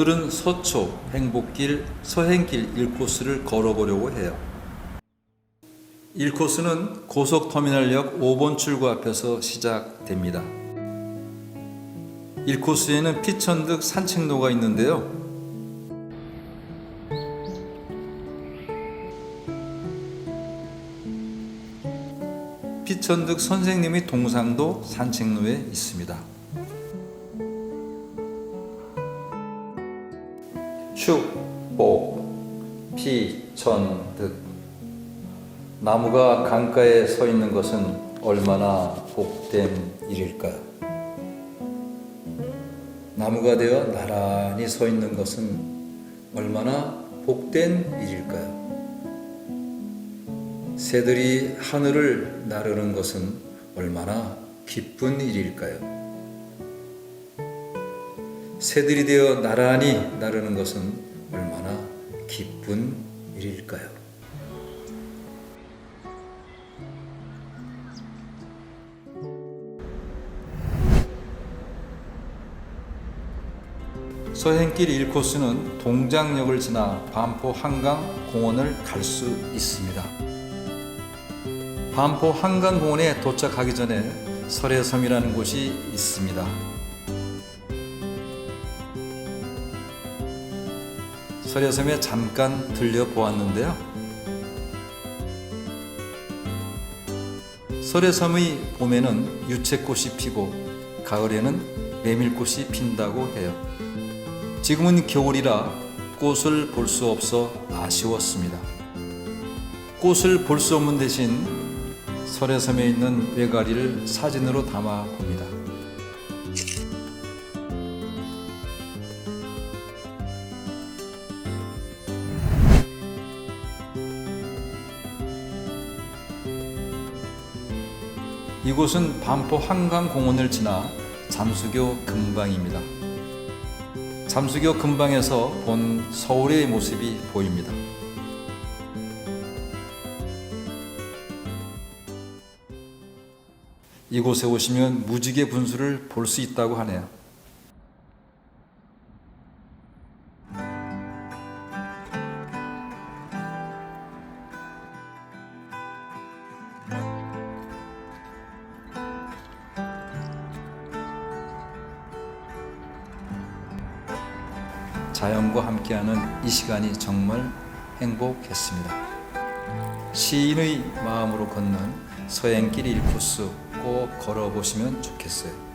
오늘은 서초 행복길 서행길 1코스를 걸어보려고 해요. 1코스는 고속터미널역 5번 출구 앞에서 시작됩니다. 1코스에는 피천득 산책로가 있는데요. 피천득 선생님의 동상도 산책로에 있습니다. 축복 피천득 나무가 강가에 서 있는 것은 얼마나 복된 일일까요? 나무가 되어 나란히 서 있는 것은 얼마나 복된 일일까요? 새들이 하늘을 나르는 것은 얼마나 기쁜 일일까요? 새들이 되어 나란히 나르는 것은 얼마나 기쁜 일일까요? 서행길 1코스는 동장역을 지나 반포 한강 공원을 갈 수 있습니다. 반포 한강 공원에 도착하기 전에 설해섬이라는 곳이 있습니다. 설해섬에 잠깐 들려보았는데요. 설해섬의 봄에는 유채꽃이 피고 가을에는 메밀꽃이 핀다고 해요. 지금은 겨울이라 꽃을 볼 수 없어 아쉬웠습니다. 꽃을 볼 수 없는 대신 설해섬에 있는 외가리를 사진으로 담아 봅니다. 이곳은 반포 한강공원을 지나 잠수교 근방입니다. 잠수교 근방에서 본 서울의 모습이 보입니다. 이곳에 오시면 무지개 분수를 볼 수 있다고 하네요. 자연과 함께하는 이 시간이 정말 행복했습니다. 시인의 마음으로 걷는 서행길 1코스 꼭 걸어보시면 좋겠어요.